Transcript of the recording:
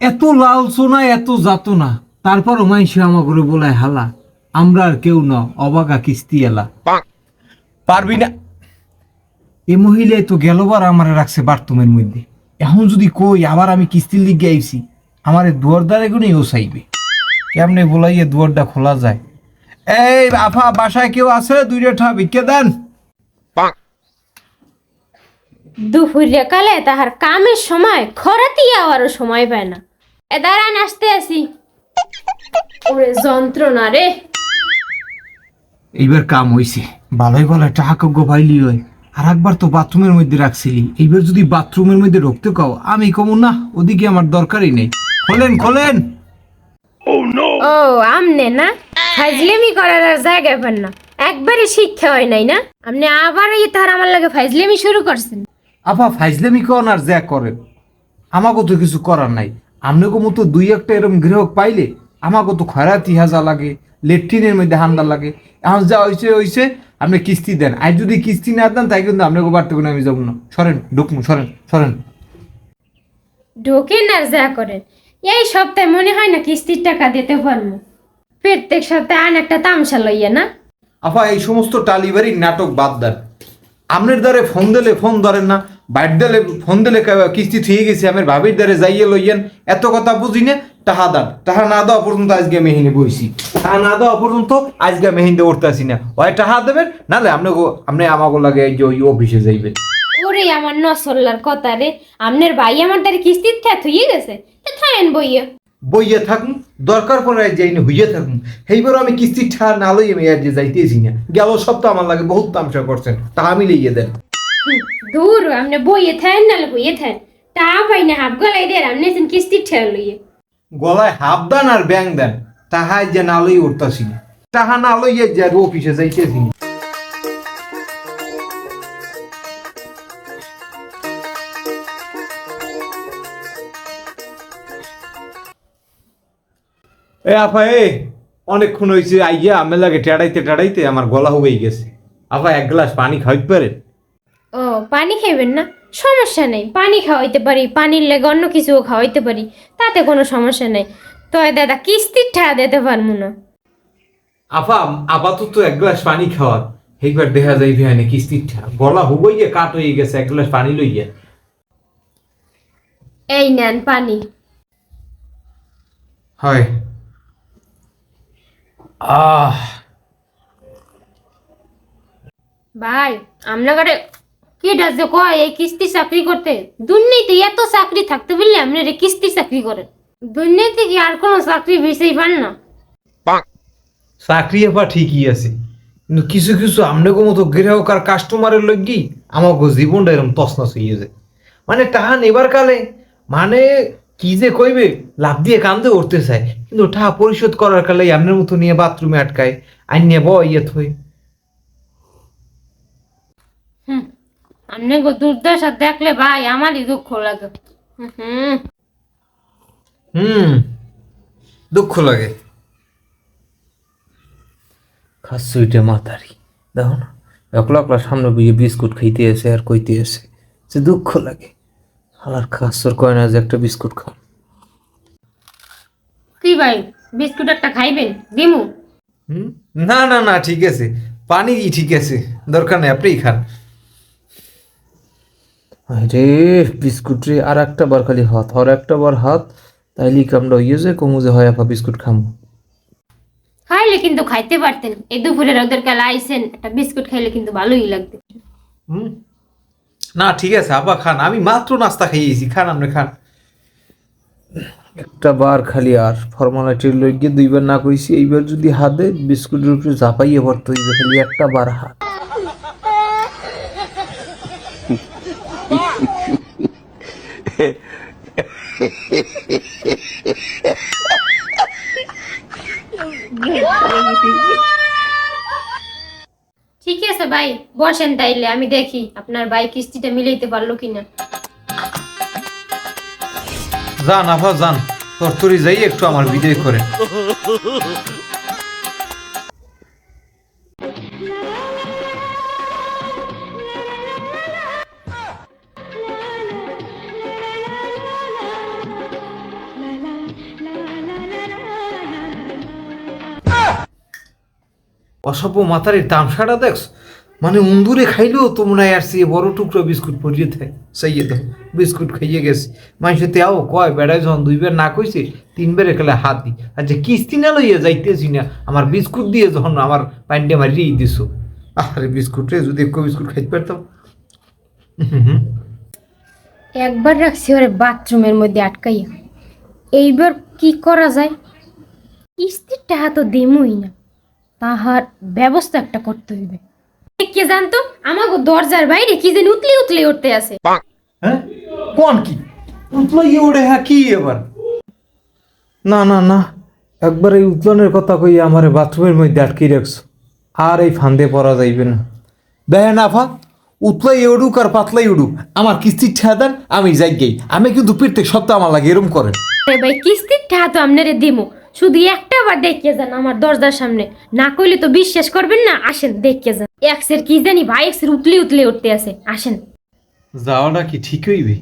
এত লালসোনা এত যাত না তারপরও মাইসে আমাকে বলে হালা আমরা আর কেউ ন অবাগা কিস্তি এলা। পারবি না। এ মহিলাই তো গেলবার আমার রাখছে বাথরুমের মধ্যে। এখন যদি কই আবার আমি কিস্তির লিগে আইছি আমার দুয়ার দ্বারে গুনেই ও চাইবে। কেমনে বলাইয়ে দুয়ারটা খোলা যায়? এই আফা বাসায় কেউ আছে? দুইটা ঠা ভিক্ষে দেন। দুপুরে কালে তাহার কামের সময় খরাতি আওয়ারও সময় পায় না। এ দাঁড়ান আসতে আসি। ওরে যন্ত্রণা রে। এইবার কাম হইছে। ভালোই ভালো টাকা গো পাইলি হয় আর একবার তো বাথরুমের মধ্যে রাখছিলি। এইবার যদি বাথরুমের মধ্যে ঢুকতে কাও আমি কমু না ওদিকে আমার দরকারই নেই। খোলেন খোলেন। ও আমনে না? ফাইজলেমি করার আর জায়গা পান না। একবারে শিক্ষা হয় নাই না? আপনি আবার এই তাহার আমার লাগে ফাইজলেমি শুরু করছেন। আপা ফাইজলামি কন আর যা করেন। আমাকে তো কিছু করার নাই। আপনাকে মতো দুই একটা এরকম গ্রাহক পাইলে আমাকে তো খয়রাতি হাজা লাগে লেট্রিনের মধ্যে হান্দা লাগে। এখন যা হয়েছে হয়েছে আপনি কিস্তি দেন। আর যদি কিস্তি না দেন তাই কিন্তু আপনাকে বাড়তে কোনো আমি যাব না। সরেন ঢুকমু সরেন সরেন। ঢোকেন আর যা করেন। এই সপ্তাহে মনে হয় না কিস্তির টাকা দিতে পারব। প্রত্যেক সপ্তাহে আন একটা তামসা লইয়া না? আপা এই সমস্ত টালিবাড়ি নাটক বাদ দেন। আপনার দ্বারে ফোন দিলে ফোন ধরেন না। বাইর দিলে ফোন দিলে কিস্তি থুয়ে গেছে আমার ভাবির দ্বারে যাইয়ে লইয়েন। এত কথা বুঝি না টাহা দান। টাহা না দেওয়া পর্যন্ত আজকে মেহিনে বইছি। টাহা না দেওয়া পর্যন্ত আজকে মেহিনে উঠতেছি না। ওই টাহা দেবেন নাহলে আপনি আপনি আমাকে লাগে যে ওই অফিসে যাইবেন। ওরে আমার নসল্লার কথা রে আমনের ভাই আমার তার কিস্তির থ্যা গেছে। থাকেন বইয়া। বইয়ে থাকুন দরকার পড়ে আর যাই হইয়ে থাকুন। সেইবার আমি কিস্তির ঠা না লই আমি আর যে যাইতেছি না। গেল সপ্তাহ আমার লাগে বহুত তামসা করছেন টাহা মিলিয়ে দেন। হুম, দূর আমনে বইয়ে থাকেন নালে বইয়ে থাকেন তা পাই না হাফ গলাই দিয়ে আমনে সেন কিস্তির ঠ্যা লইয়া গলায় হাফ দেন আর ব্যাং দেন তাহাই যে না লই উঠতাছি না তাহা না লইয়ে যে অফিসে যাইতেছি না এ আপা এ অনেকক্ষণ হয়েছে আইয়া আমি লাগে টেড়াইতে টেড়াইতে আমার গলা হয়ে গেছে আপা এক গ্লাস পানি খাইতে পারেন ও পানি খাইবেন না? সমস্যা নেই পানি খাওয়াইতে পারি পানির লেগে অন্য কিছুও খাওয়াইতে পারি তাতে কোনো সমস্যা নেই। তো দাদা কিস্তির ঠা দিতে পারব না। আপা আপাতত এক গ্লাস পানি খাওয়ার এইবার দেখা যায় ভিয়ানে কিস্তির ঠা গলা হুবইয়ে কাট হয়ে গেছে এক গ্লাস পানি লইয়া। এই নেন পানি। হয়। আহ। ভাই আপনার কি ডাকছে? কয় এই কিস্তি চাকরি করতে? দুর্নীতি এত চাকরি থাকতে বললে আপনার এই কিস্তি চাকরি করেন। দুর্নীতি কি আর কোনো চাকরি বেশি পান না? চাকরি আপা ঠিকই আছে কিন্তু কিছু কিছু আমনেগো মতো গ্রাহক আর কাস্টমারের লগি আমাকে জীবনটা এরকম তসনস হয়ে যায়। মানে টাহা নেবার কালে মানে কি যে কইবে লাভ দিয়ে কান্দে উঠতে চায় কিন্তু টাহা পরিশোধ করার কালে আপনার মতো নিয়ে বাথরুমে আটকায় আইন নিয়ে বয় ইয়ে থই আপনি গো দুর্দশা দেখলে ভাই আমারই দুঃখ লাগে। হুম, দুঃখ লাগে। এটা মাতারি দেখো না একলা একলা সামনে বুঝে বিস্কুট খাইতে এসে আর কইতে এসে যে দুঃখ লাগে। হালার খাচ্ছর কয় না যে একটা বিস্কুট খাও। কি ভাই বিস্কুট একটা খাইবেন? দিমু? হুম? না না না ঠিক আছে। পানি ঠিক আছে? দরকার নেই আপনিই খান। আরে বিস্কুট রে আর একটা বার খালি হাত আর একটা বার হাত তাইলে কামড়া কমু যে হয় আপা বিস্কুট খামু? খাইলে কিন্তু খাইতে পারতেন। এই দুপুরে রোদের কালে আইসেন একটা বিস্কুট খাইলে কিন্তু ভালোই লাগবে হুম? না ঠিক আছে আপা খান। আমি মাত্র নাস্তা খাইয়েছি খান আপনি খান। একটা বার খালি আর ফর্মালিটির লইগে দুইবার না কইছি এইবার যদি হাতে বিস্কুটের উপরে ঝাপাইয়ে পড়তে হইবে খালি একটা বার হাত। ঠিক আছে ভাই, বসেন তাইলে, আমি দেখি আপনার ভাই কিস্তিটা মিলাইতে পারল কিনা। যান আফা, যান। তোর তরতরি যাই একটু আমার বিদায় করে অসভ্য মাথার তামসাটা দেখছ? মানে উন্দুরে খাইলেও তো হয় আর সে বড় টুকরো বিস্কুট পরিয়ে থাকে সাইয়ে দাও বিস্কুট খাইয়ে গেছে। মানুষে তেও কয়, বেড়ায় যখন দুইবার না কইছে তিনবার এখানে হাত দি। যে কিস্তি না লইয়া যাইতেছি না, আমার বিস্কুট দিয়ে যখন আমার পাইন্ডে মারিয়েই দিছো। আরে বিস্কুট রে, যদি একটু বিস্কুট খাইতে পারতাম। একবার রাখছি ওরে বাথরুমের মধ্যে আটকাইয়া। এইবার কি করা যায়? কিস্তির টাকা তো দেমই না। তাহার ব্যবস্থা একটা করতে হইবে। কে জানতো? আমাকে দরজার বাইরে কি যেন উতলি উতলি উঠতে আছে। হ্যাঁ? কোন কি? উতলো ইয়ে ওড়ে হ্যাঁ কি এবার? না না না। একবার এই উতলনের কথা কই আমার বাথরুমের মধ্যে আটকে রাখছো। আর এই ফান্দে পড়া যাইবে না। দেখে না ফা উতলাই উড়ুক আর পাতলাই উড়ুক। আমার কিস্তির ঠেদান আমি যাই গেই আমি কিন্তু প্রত্যেক সপ্তাহ আমার লাগে এরম করেন। আরে ভাই কিস্তির টাকা তো আপনারে দিমু। শুধু একটা বার দেখিয়ে যান আমার দরজার সামনে। না করলে তো বিশ্বাস করবেন না, আসেন, দেখিয়ে যান। এক্সের কি জানি ভাই এক্সের উতলে উতলি উঠতে আছে, আসেন। যাওয়াটা কি ঠিক হইবে?